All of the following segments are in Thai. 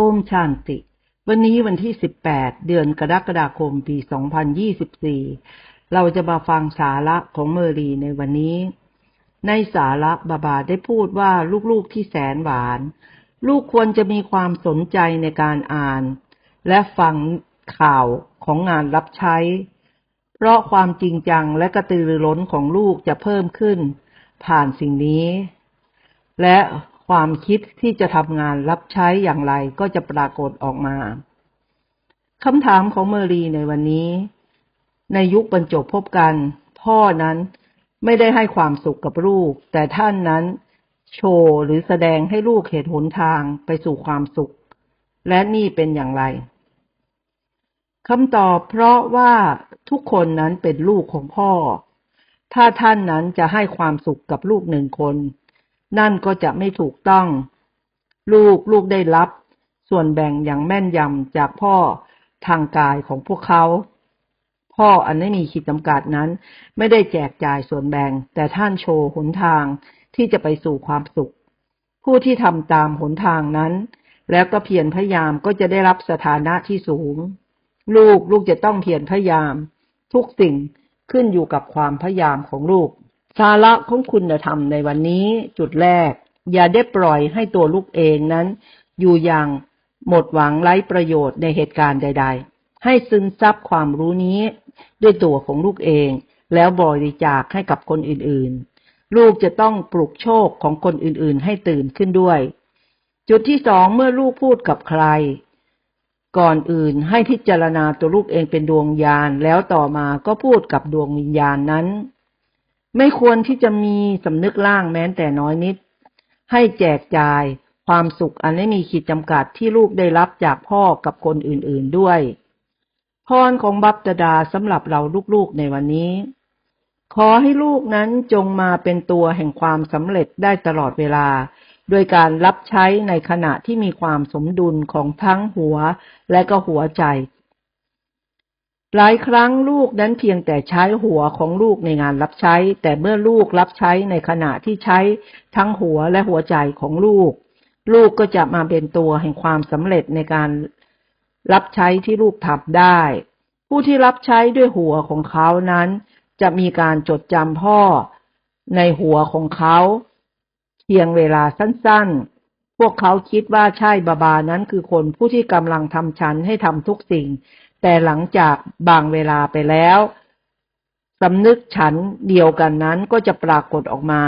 โอมชาติ วันนี้วันที่ 18 เดือนกรกฎาคม ปี 2024 เราจะมาฟังสาระของเมอรีในวันนี้ ในสาระบาบาได้พูดว่าลูกๆที่แสนหวาน ลูกควรจะมีความสนใจในการอ่าน และฟังข่าวของงานรับใช้ เพราะความจริงจังและกระตือรือร้นของลูกจะเพิ่มขึ้น ผ่านสิ่งนี้ และ ความคิดที่จะทำงานรับใช้อย่างไรก็จะปรากฏออกมาคำถามของเมอรีในวันนี้ ในยุคบรรจบพบกัน พ่อนั้นไม่ได้ให้ความสุขกับลูก แต่ท่านนั้น โชว์หรือแสดงให้ลูกเห็นหนทางไปสู่ความสุข และนี่เป็นอย่างไรคำตอบเพราะว่าทุกคนนั้นเป็นลูกของพ่อ ถ้าท่านนั้นจะให้ความสุขกับลูกหนึ่งคน นั่นก็จะไม่ถูกต้อง ลูกลูกได้รับ ส่วนแบ่งอย่างแม่นยำจากพ่อทางกายของพวกเขา พ่ออันไม่มีขีดจำกัดนั้น ไม่ได้แจกจ่ายส่วนแบ่ง แต่ท่านโชว์หนทางที่จะไปสู่ความสุข ผู้ที่ทำตามหนทางนั้น แล้วก็เพียรพยายามก็จะได้รับสถานะที่สูง ลูกลูกจะต้องเพียรพยายาม ทุกสิ่งขึ้นอยู่กับความพยายามของลูก สาระของคุณธรรมในวันนี้จุดแรก อย่าได้ปล่อยให้ตัวลูกเองนั้น อยู่อย่างหมดหวังไร้ประโยชน์ในเหตุการณ์ใด ๆ ให้ซึมซับความรู้นี้ ด้วยตัวของลูกเอง แล้วบริจาคให้กับคนอื่นๆ ลูกจะต้องปลุกโชคของคนอื่นๆ ให้ตื่นขึ้นด้วย จุดที่สองเมื่อลูกพูดกับใคร ก่อนอื่นให้พิจารณาตัวลูกเองเป็นดวงญาณแล้วต่อมาก็พูดกับดวงวิญญาณนั้น ไม่ควรที่จะมีสำนึกล่างแม้แต่น้อยนิด ให้แจกจ่ายความสุขอันไม่มีขีดจำกัดที่ลูกได้รับจากพ่อกับคนอื่นๆด้วย พรของบัพตดาสำหรับเราลูกๆในวันนี้ ขอให้ลูกนั้นจงมาเป็นตัวแห่งความสำเร็จได้ตลอดเวลา โดยการรับใช้ในขณะที่มีความสมดุลของทั้งหัวและก็หัวใจ หลายครั้งลูกนั้นเพียงแต่ใช้หัวของลูกในงานรับใช้ แต่เมื่อลูกรับใช้ในขณะที่ใช้ทั้งหัวและหัวใจของลูก ลูกก็จะมาเป็นตัวแห่งความสำเร็จในการรับใช้ที่ลูกทำได้ ผู้ที่รับใช้ด้วยหัวของเขานั้น จะมีการจดจำพ่อในหัวของเขาเพียงเวลาสั้นๆ พวกเขาคิดว่าใช่บาบานั้นคือคนผู้ที่กำลังทำฉันให้ทำทุกสิ่ง แต่หลังจากบางเวลาไปแล้วสำนึกฉันเดียวกันนั้นก็จะปรากฏออกมา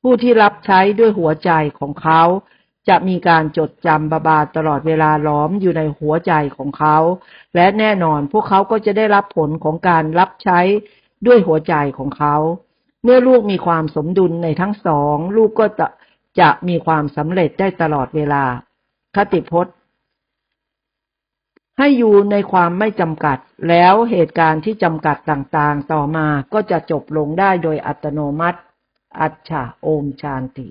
ผู้ที่รับใช้ด้วยหัวใจของเขา จะมีการจดจำบาบาตลอดเวลาล้อมอยู่ในหัวใจของเขา และแน่นอนพวกเขาก็จะได้รับผลของการรับใช้ด้วยหัวใจของเขา เมื่อลูกมีความสมดุลในทั้งสอง ลูกก็จะจะมีความสำเร็จได้ตลอดเวลา คติพจน์ ให้อยู่ในความไม่จำกัด แล้วเหตุการณ์ที่จำกัดต่างๆ ต่อมาก็จะจบลงได้โดยอัตโนมัติ อัจฉาโอมชานติ